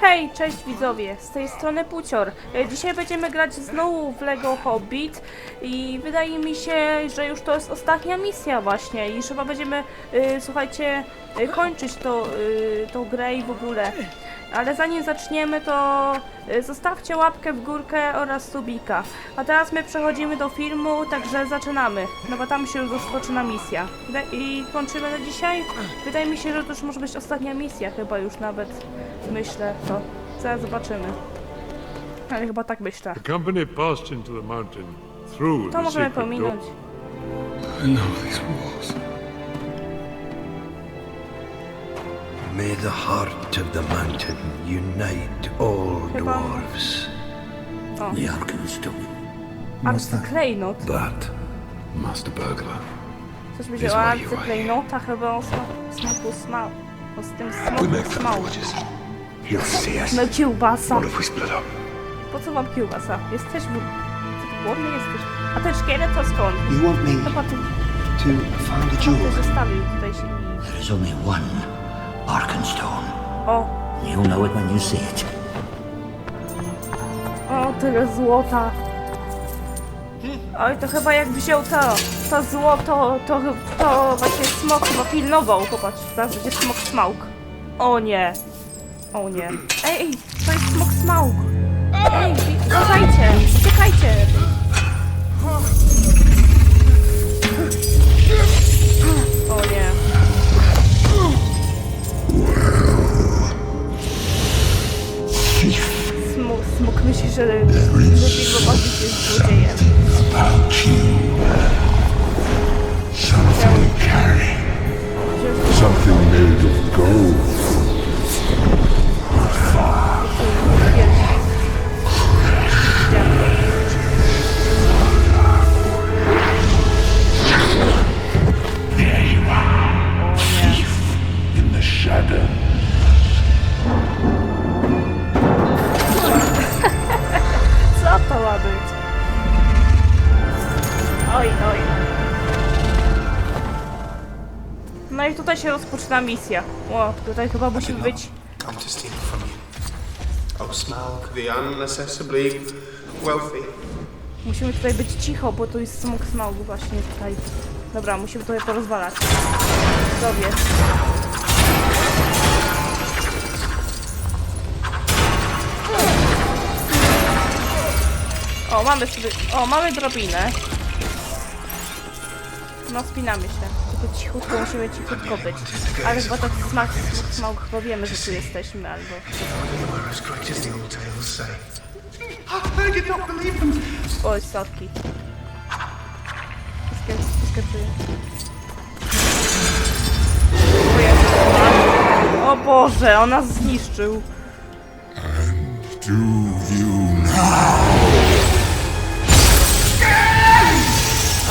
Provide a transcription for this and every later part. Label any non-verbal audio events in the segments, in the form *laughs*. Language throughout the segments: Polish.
Hej, cześć widzowie, z tej strony Pucior. E, Dzisiaj będziemy grać znowu w LEGO Hobbit i wydaje mi się, że już to jest ostatnia misja właśnie i chyba będziemy, e, słuchajcie, e, kończyć to, tą grę i w ogóle. Ale zanim zaczniemy, to e, zostawcie łapkę w górkę oraz subika. A teraz my przechodzimy do filmu, także zaczynamy. No bo tam się już rozpoczyna misja. I kończymy na dzisiaj? Wydaje mi się, że to już może być ostatnia misja chyba już nawet. Myślę, to zaraz zobaczymy. Ale chyba tak myślę. The company passed into the mountain through To możemy pominąć. I know these walls. May the heart of the mountain unite all Chyba- dwarves. The Arkenstone. Arcyklejnot. That Master Burglar. Coś będzie o arcyklejnota, chyba o sma- smaku smał. O z tym We smaku make that smał. gorgeous. he'll see us. No kiełbasa. What if we split up? Po co wam kiełbasa? Jesteś w... Co ty głodny jesteś? A ten szkielet to skąd? You want me Chyba tu to find a ktoś jewel? zostawił tutaj się i... There is only one Arkenstone. O, You'll know it when you see it. o, tyle złota. Oj, to chyba jak wziął to, to złoto, to, to właśnie smok chyba pilnował. Popatrz, teraz będzie smok smaug. O nie. O nie. Ej, ej, to jest smok smaug. Ej, uważajcie, uciekajcie. Misja. O, tutaj chyba musimy być... come to steal from you. O Smaug, the unaccessibly wealthy. Musimy tutaj być cicho, bo tu jest smok smogu właśnie tutaj. Dobra, musimy tutaj porozwalać. Sobie. O, mamy sobie... O, mamy drobinę. No, spinamy się. Tylko cichutko, musimy cichutko być. Ale chyba tak smak, smogu, chyba wiemy, że tu jesteśmy, albo... Oj, wszystkie czuję. O Boże, on nas zniszczył.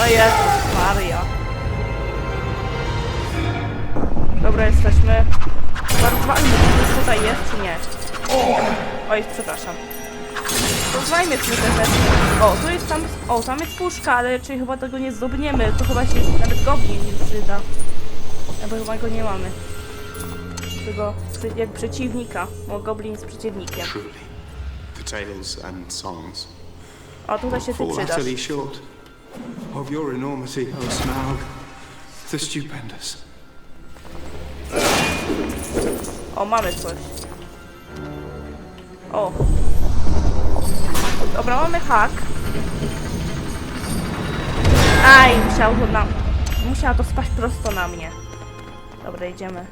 Jezus jesteśmy. Czy ktoś tutaj jest, czy nie? Oj, przepraszam. Rozwalmy sobie te rzeczy. O, tu jest tam, o, tam jest puszka, ale czyli chyba tego nie zdobniemy. To chyba się nawet goblin nie przyda. Albo chyba go nie mamy. Tego jak przeciwnika, bo goblin jest przeciwnikiem. Tales and songs O, tutaj się ty przydasz. of your enormity, O Smaug, the stupendous. O, mamy coś. O. Dobra, mamy hak. Aj, musiał to na... Musiała to spaść prosto na mnie. Dobra, idziemy.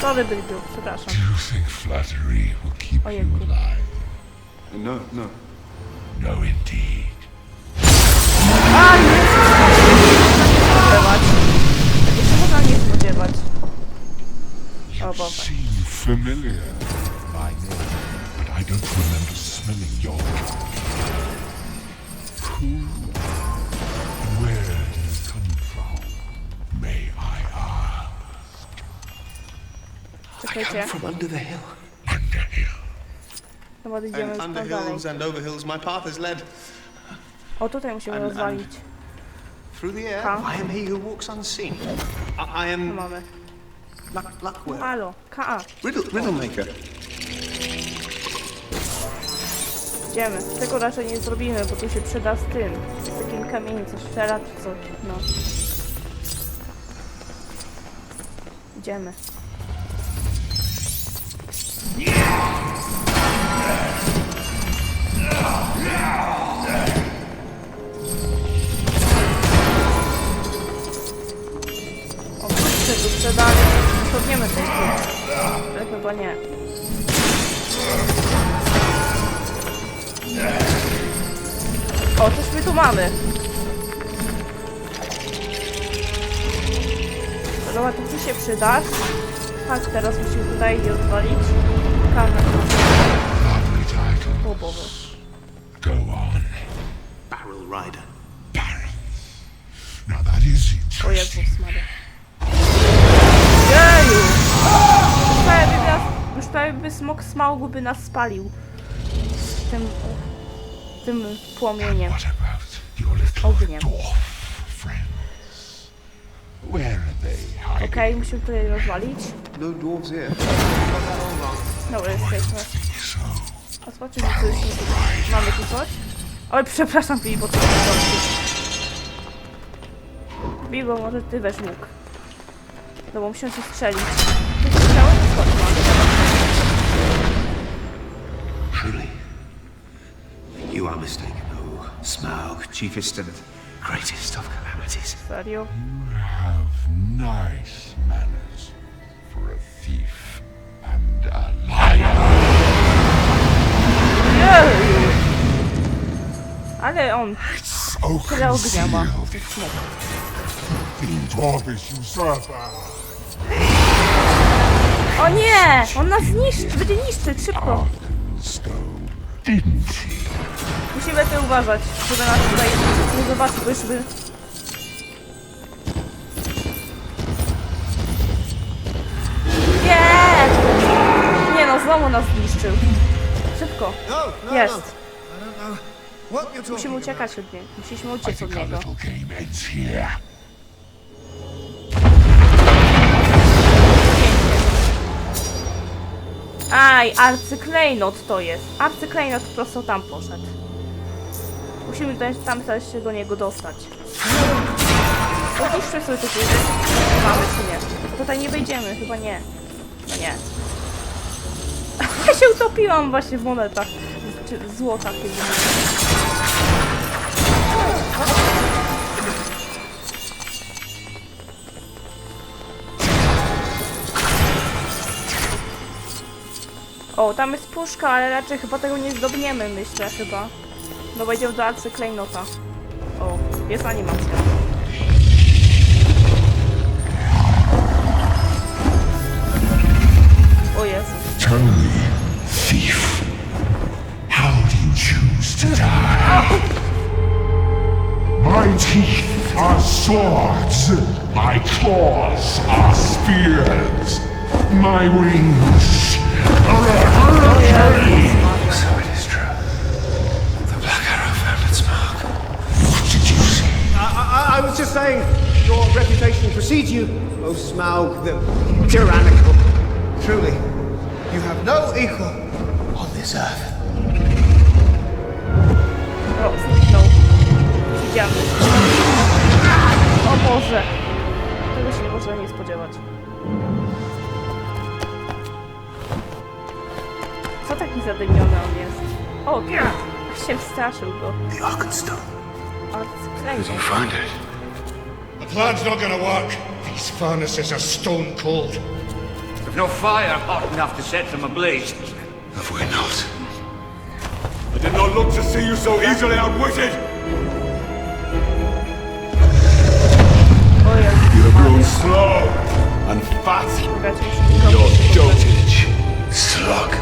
Sorry, Bilbiu, przepraszam. You think flattery will keep Oh, you alive? No, no. No, indeed. A, nie! Spodziewać. Tego się można nie spodziewać. O You Boże. seem familiar. My name, but I don't remember smelling your Who? Where did you come from? May I ask? Czekajcie. From under the hill. Chyba idziemy And under dalej. hills and over hills, my path is led. O, tutaj musimy And- rozwalić. through the air. Huh? I am he who walks unseen. I, I am mamy. Luck, Luckwell, Halo, K.A. riddle, riddle maker. Idziemy. Tego raczej nie zrobimy, bo tu się przyda z tym. Z takim kamieniem coś strzela czy coś. No. Idziemy. Tu sprzedali. Podniemy tej tu. Ale chyba nie. O, coś my tu mamy. Dobra, to ci się przyda. Tak, teraz musimy tutaj je odwalić. O Boże. Go on. Barrel Rider. Baron. Now that is O interesting. Jezus Maria. Już prawie by smok smaug by nas spalił. Z tym, tym płomieniem. Ogniem. Okej, musimy tutaj rozwalić. No. Dobra, jesteśmy. A zobaczymy, co jest. Mamy tu coś? Oj, przepraszam, Bibo, co to Bibo, może ty weź łuk. No bo musimy się strzelić. You are mistaken, O Smaug, chiefest and greatest of calamities. You have nice manners for a thief and a liar. Jeju! Ale on So tyle ognia ma. concealed. Smok. The dwarfish usurper. O nie! On nas niszczy, będzie niszczyć, szybko. Arkenstone, didn't he? Musimy lepiej uważać, żeby nas tutaj nie zobaczył, by... Nie! Nie no, znowu nas zniszczył. Szybko. No, no, Jest. no. Talking Musimy uciekać od niego. Musieliśmy uciec od niego. Aj, arcyklejnot to jest. Arcyklejnot prosto tam poszedł. Musimy też tam też się do niego dostać. Opuszczę sobie tutaj. Mamy czy nie? Tutaj nie wejdziemy, chyba nie. Nie. *laughs* Ja się utopiłam właśnie w monetach. Czy w złotach. kiedy. O, tam jest puszka, ale raczej chyba tego nie zdobniemy, myślę chyba. No będzie do arcyklejnota. O, jest animacja. O Jezu. Tell me, thief, how do you choose to die? My teeth are swords, my claws are spears, my wings are a I, was just saying, your reputation precedes you, O Smaug the tyrannical. Truly, you have no equal on this earth. O, zniknął. Widziamy. O Boże. Tego się nie można nie spodziewać. Co taki zadymiony on jest? O, tak. Się wstraszył go. The Arkenstone. Arcyklejnot. Find it. The plan's not gonna work. These furnaces are stone cold. We've no fire hot enough to set them ablaze. Have we not? I did not look to see you so easily outwitted. You've grown slow and fat. Raczej Your się poddać. dotage. Slug.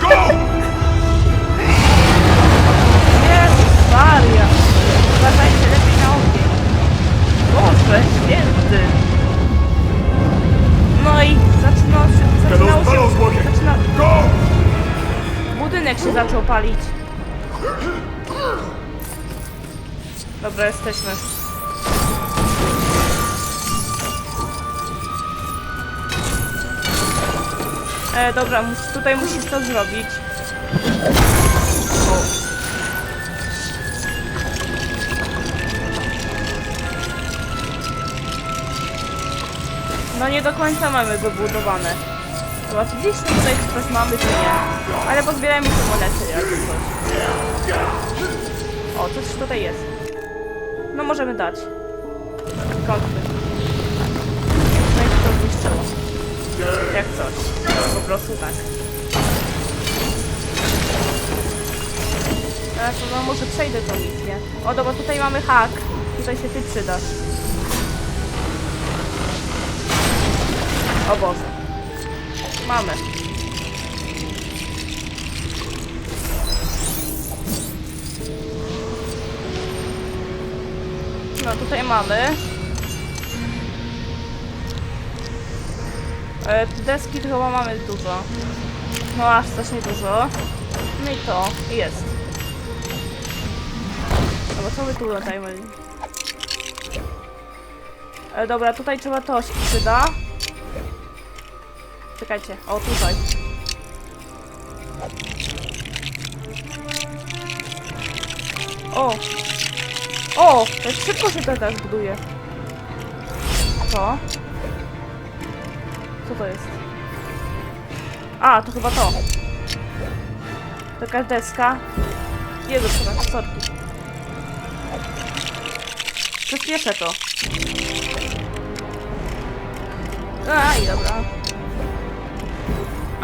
Go! Maria! Uważajcie lepiej na ogień. Boże, święty! No i zaczynało się... Zaczynało się... Zaczyna... Go! Budynek się zaczął palić. Dobra, jesteśmy. E, dobra, mus, tutaj musisz to zrobić. O. No nie do końca mamy wybudowane. Chyba fizycznie tutaj coś mamy, czy nie. Ale pozbierajmy te monety, jakby coś. O, coś tutaj jest. No możemy dać. Kątmy. No i to zniszczyło. Jak coś. Po prostu tak. Teraz no, może przejdę tą misję. O, dobra, tutaj mamy hak. Tutaj się ty przydasz. O Boże. Mamy. No tutaj mamy. E, deski to chyba mamy dużo. No aż strasznie dużo. No i to jest. Dobra, co my tu latajmy? E, dobra, tutaj trzeba to się przyda. Czekajcie, o tutaj. O! O! Jak szybko się to tak buduje. Co? Co to jest? A, to chyba to. Taka deska. Jezu, trzeba sorki. Przyspieszę to. Aj, dobra.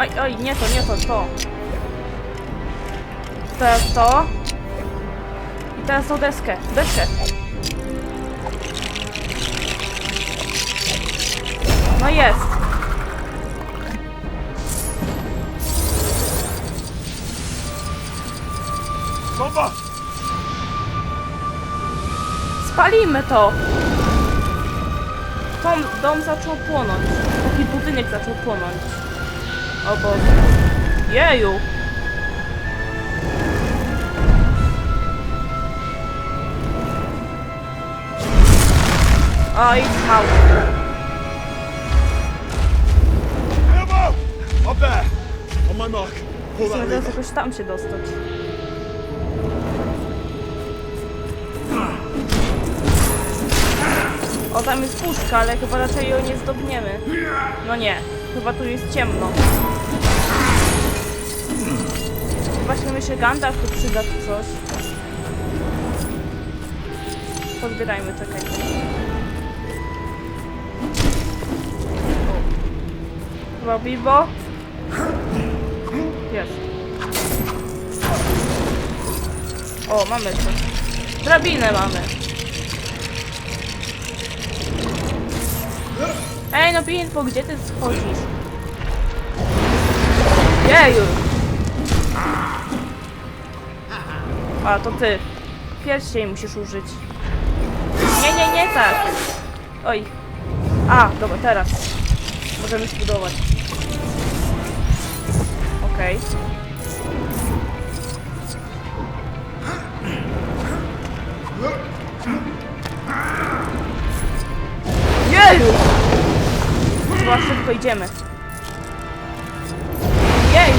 Oj, oj, nie to, nie to, to. Teraz to. I teraz tą deskę. Deskę. No jest. Spalimy to. Tom, dom zaczął płonąć. Taki budynek zaczął płonąć. O Boże. Jeju. Oj, mał. Up there! On my mark. Pull Musimy teraz jakoś tam się dostać. O, tam jest puszka, ale chyba raczej ją nie zdobniemy. No nie, chyba tu jest ciemno. Właśnie myślę, Gandalf tu przyda tu coś. Podbierajmy, czekaj. Chyba Bilbo? Jest. O, mamy to. Drabinę mamy. Ej, no Bilbo, gdzie ty schodzisz? Jeju! A, to ty. Pierścień musisz użyć. Nie, nie, nie tak. Oj. A, dobra, teraz. Możemy zbudować. Okej. Jeju! Chyba szybko idziemy. Jej!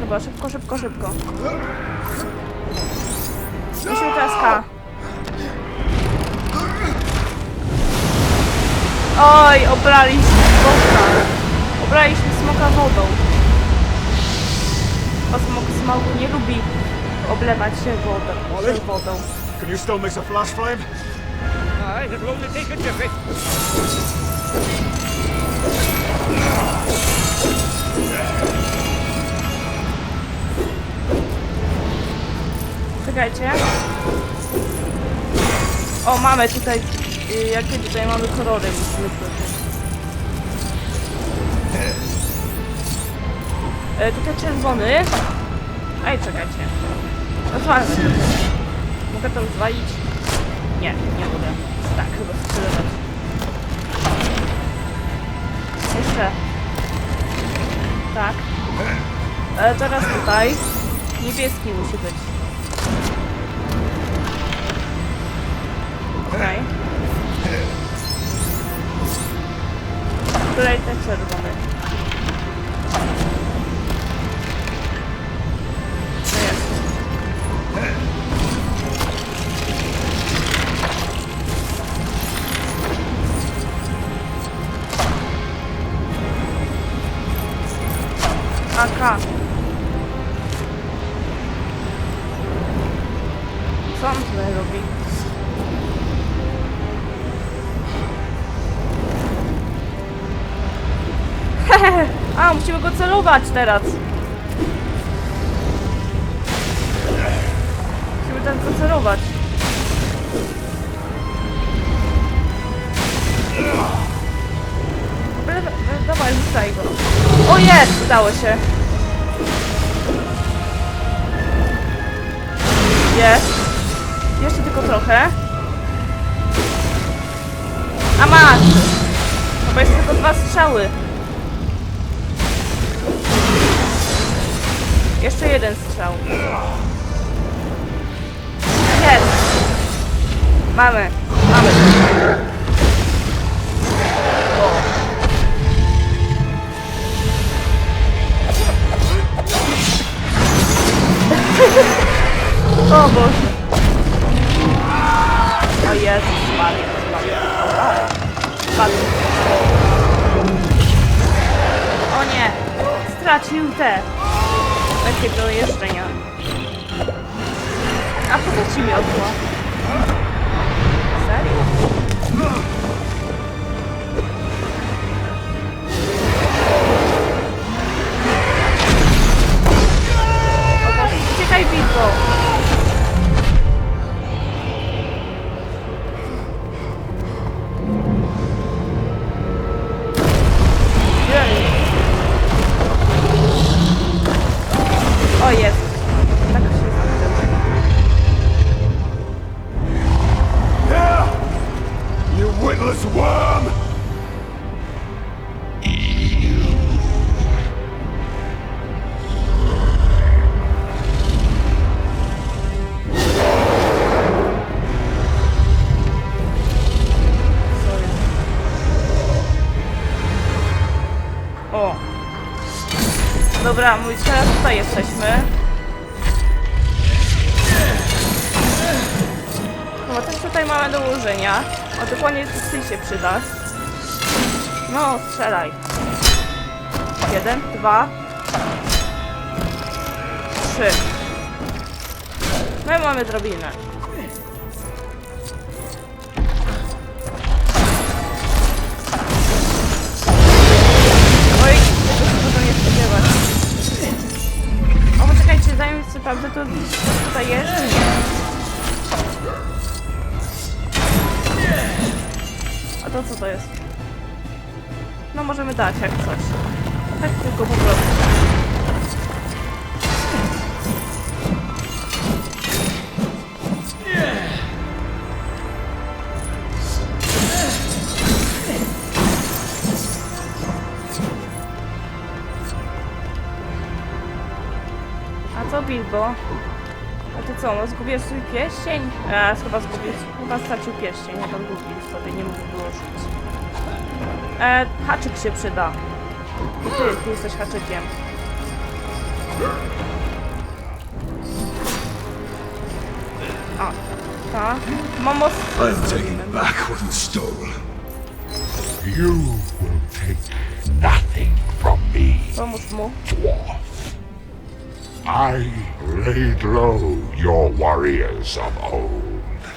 Dobra, szybko, szybko, szybko. Musimy teraz K. Oj, obraliśmy smoka. Obraliśmy smoka wodą. Bo smok smoku nie lubi oblewać się wodą. Się wodą. Can you still mix a flash flame? Aye, it'll only take a jiffy. Czekajcie. O, mamy tutaj... y, Jakie tutaj mamy kolory? Musimy powiedzieć. E, tutaj czerwony. Ej, czekajcie. Rozwalmy. Mogę to rozwalić? Nie, nie mogę tak chyba sprzedać. Jeszcze. Tak. E, teraz tutaj. Niebieski musi być. Okej. Okay. Tutaj ten czerwony. Celować teraz. Musimy. Dobra, dobra, Dawaj, rzucaj go. O jest! Udało się. Jest. Jeszcze tylko trochę. A masz! No jest tylko dwa strzały. Jeszcze jeden strzał. Jest! Mamy, mamy. O *laughs* Boże. O Jezus Maria. Spadł. O nie, stracił te takiego jeżdżenia. A po co ci miotło? Serio? O Boże, uciekaj Bilbo! Jej. O, dokładnie ty się przyda. No, strzelaj. Jeden, dwa, trzy. No i mamy drobinę. Oj, tego się mogę nie spodziewać. O, poczekajcie, zanim co prawda to tutaj jest. To co to jest? No możemy dać jak coś. Tak tylko po prostu. A co Bilbo? A ty co, no zgubiłeś swój pierścień? A, chyba zgubił, chyba stracił pierścień, nie tam gubił sobie, nie mógł wyłożyć. E, haczyk się przyda. I ty, ty jesteś haczykiem. A, ta. Mamo. I'm taking back what was stolen. You will take nothing from me, Pomóż mu. dwarf. I laid low your warriors of old.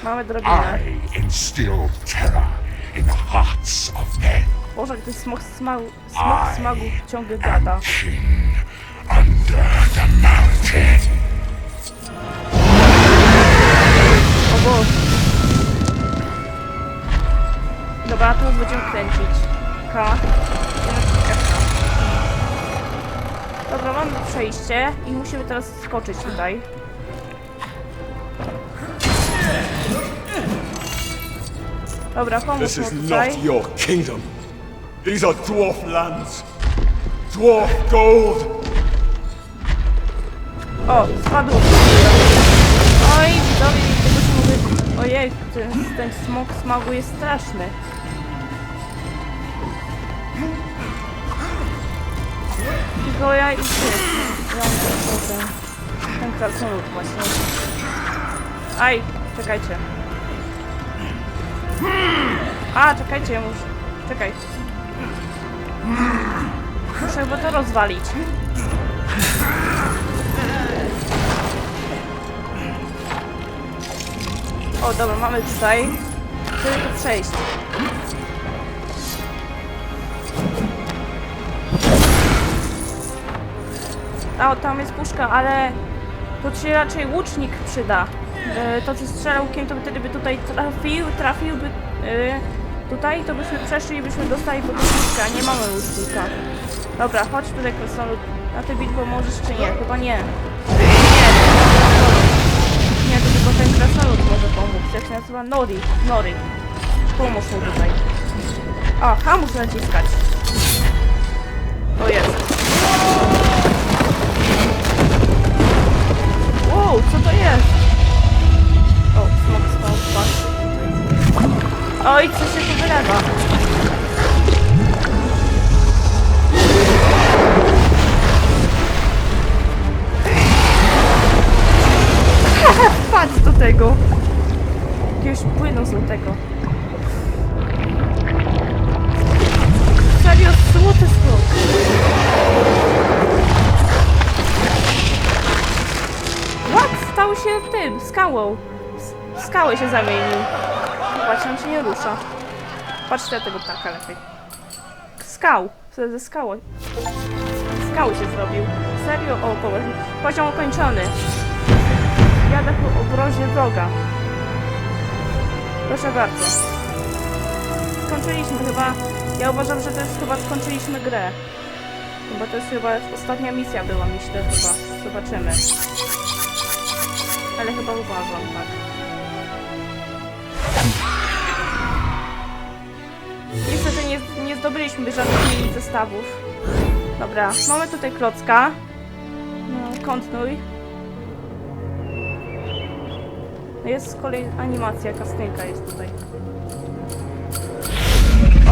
Mamy drobinę. I instilled terror in the hearts of men. Boże, gdy smok smagu, smok smagu ciągle gada. king under the mountain. O Boże. Dobra, teraz będziemy kręcić. K. Dobra, mamy przejście i musimy teraz skoczyć tutaj. Dobra, pomóż This mu is tutaj. not your kingdom. These are dwarf lands. Dwarf gold. O, spadł. Oj, widzowie, tego się Ojej, ten, ten smok smagu jest straszny. Tylko ja i ty. Ja muszę ten, ten krasnolud właśnie. Aj, czekajcie. A, czekajcie, muszę. Czekaj. Muszę chyba to rozwalić. O, dobra, mamy tutaj. Tu przejść. A, tam jest puszka, ale to ci się raczej łucznik przyda. E, to, co strzela łukiem, to wtedy by tutaj trafił, trafiłby e, tutaj, to byśmy przeszli i byśmy dostali po puszkę, a nie mamy łucznika. Dobra, chodź tutaj, Krasnolud. Na ty bitwo możesz czy nie? Chyba nie. Nie, to tylko ten krasnolud może pomóc. Jak się nazywa? Nori. Nori. Pomóż mu tutaj. A, H muszę naciskać. O jest. Oj, co się tu wylewa? Patrz do tego. Jakiegoś płynu złotego. Serio, złoty smok. What? Stał się tym, skałą. W skałę się zamienił. Nie rusza. Patrzcie na tego ptaka lepiej. Skał. Ze skały. Skały się zrobił. Serio? O, popatrz. Poziom ukończony. Jadę po obrozie droga. Proszę bardzo. Skończyliśmy chyba. Ja uważam, że to jest chyba skończyliśmy grę. Chyba to jest chyba ostatnia misja była, myślę chyba. Zobaczymy. Ale chyba uważam, tak. Zdobyliśmy żadnych innych zestawów. Dobra, mamy tutaj klocka. No, kontynuuj. Jest z kolei animacja, kastynka jest tutaj.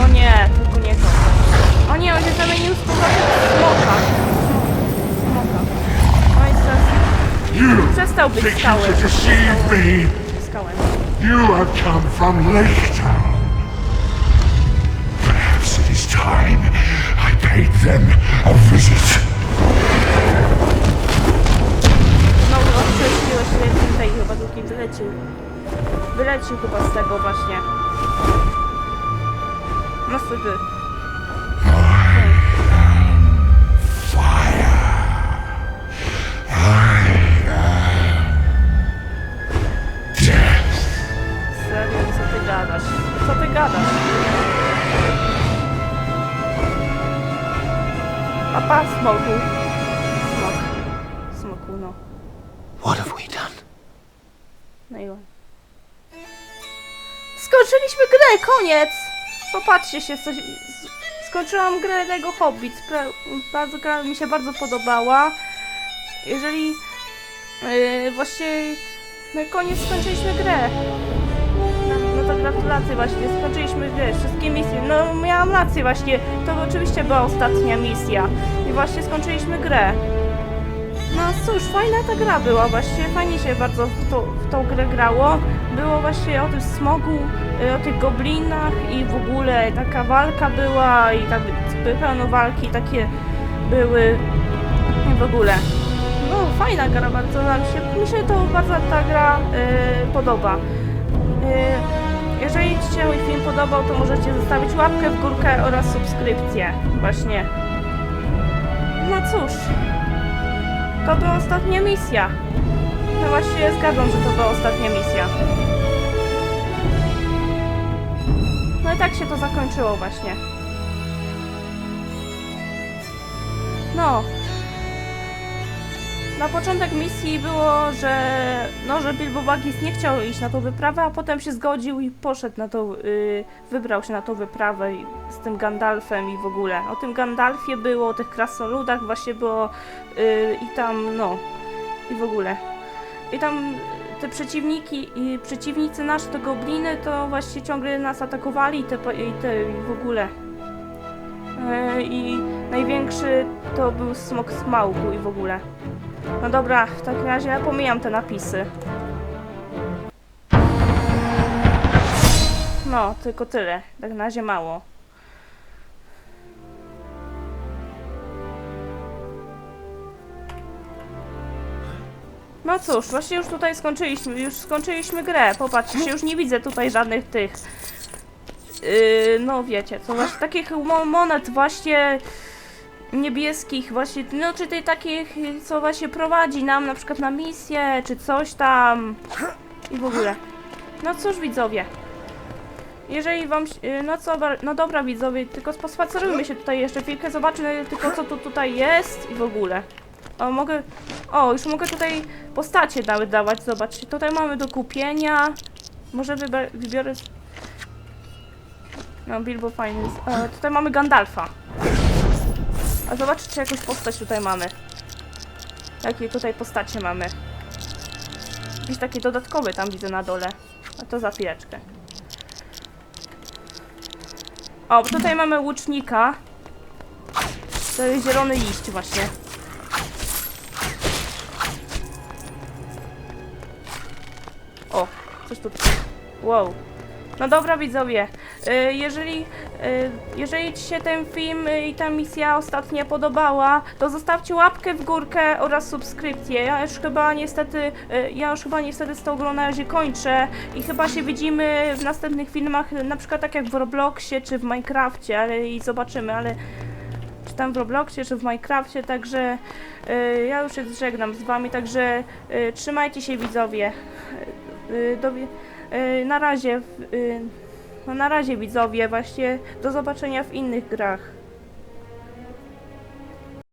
O nie, tylko nie to. O nie, on się zamienił z powrotem w smoka. Smoka. No i teraz przestał być skałem. Skałem. You have come from Lake time I paid them a visit. Znowu odkreśliłeś się tutaj chyba drugi wylecił. Wylecił chyba z tego właśnie. No sobie. Koniec! Popatrzcie się, Skończyłam grę Lego Hobbit. Bardzo, gra mi się bardzo podobała. Jeżeli... Yy, właśnie... I koniec, skończyliśmy grę. No to gratulacje właśnie, skończyliśmy grę, wszystkie misje. No miałam rację właśnie, to oczywiście była ostatnia misja. I właśnie skończyliśmy grę. No cóż, fajna ta gra była właśnie, fajnie się bardzo w, to, w tą grę grało. Było właśnie o tym smogu, y, o tych goblinach i w ogóle taka walka była i tak pełno walki takie były w ogóle. No fajna gra, bardzo nam się, mi się to bardzo ta gra y, podoba. Y, jeżeli Ci się mój film podobał, to możecie zostawić łapkę w górkę oraz subskrypcję właśnie. No cóż, to była ostatnia misja. No właśnie zgadzam, że to była ostatnia misja. No i tak się to zakończyło właśnie. No. Na początek misji było, że no, że Bilbo Baggins nie chciał iść na tą wyprawę, a potem się zgodził i poszedł na tą, y, wybrał się na tą wyprawę z tym Gandalfem i w ogóle. O tym Gandalfie było, o tych krasnoludach właśnie było y, i tam, no, i w ogóle. I tam te przeciwniki i przeciwnicy nasze, te gobliny, to właśnie ciągle nas atakowali i te, i te i w ogóle. E, I największy to był smok smałku i w ogóle. No dobra, w takim razie ja pomijam te napisy. No, tylko tyle. Tak na razie mało. No cóż, właśnie już tutaj skończyliśmy, już skończyliśmy grę. Popatrzcie, już nie widzę tutaj żadnych tych. Yy, no wiecie, co właśnie takich mo- monet właśnie niebieskich, właśnie, no czy tej takich, co właśnie prowadzi nam na przykład na misję, czy coś tam i w ogóle. No cóż widzowie, jeżeli wam, yy, no co, no dobra widzowie, tylko pospacerujmy się tutaj jeszcze chwilkę, zobaczmy tylko co tu tutaj jest i w ogóle. O, mogę, o, już mogę tutaj postacie dawać, zobaczcie, tutaj mamy do kupienia, może wybiorę, no Bilbo fajny, e, tutaj mamy Gandalfa. A zobaczcie, jakąś postać tutaj mamy. Jakie tutaj postacie mamy. Jakieś takie dodatkowe tam widzę na dole. A to za chwileczkę. O, tutaj mamy łucznika. To jest zielony liść właśnie. O, coś tu... Wow. No dobra widzowie, y, jeżeli, jeżeli Ci się ten film y, i ta misja ostatnia podobała, to zostawcie łapkę w górkę oraz subskrypcję. Ja już chyba niestety, y, ja już chyba niestety z tą grą na razie kończę i chyba się widzimy w następnych filmach, na przykład tak jak w Robloxie czy w Minecrafcie, ale i zobaczymy, ale czy tam w Robloxie, czy w Minecrafcie, także y, ja już się żegnam z Wami, także y, trzymajcie się widzowie. Y, do, y, na razie, y, no na razie widzowie, właśnie do zobaczenia w innych grach.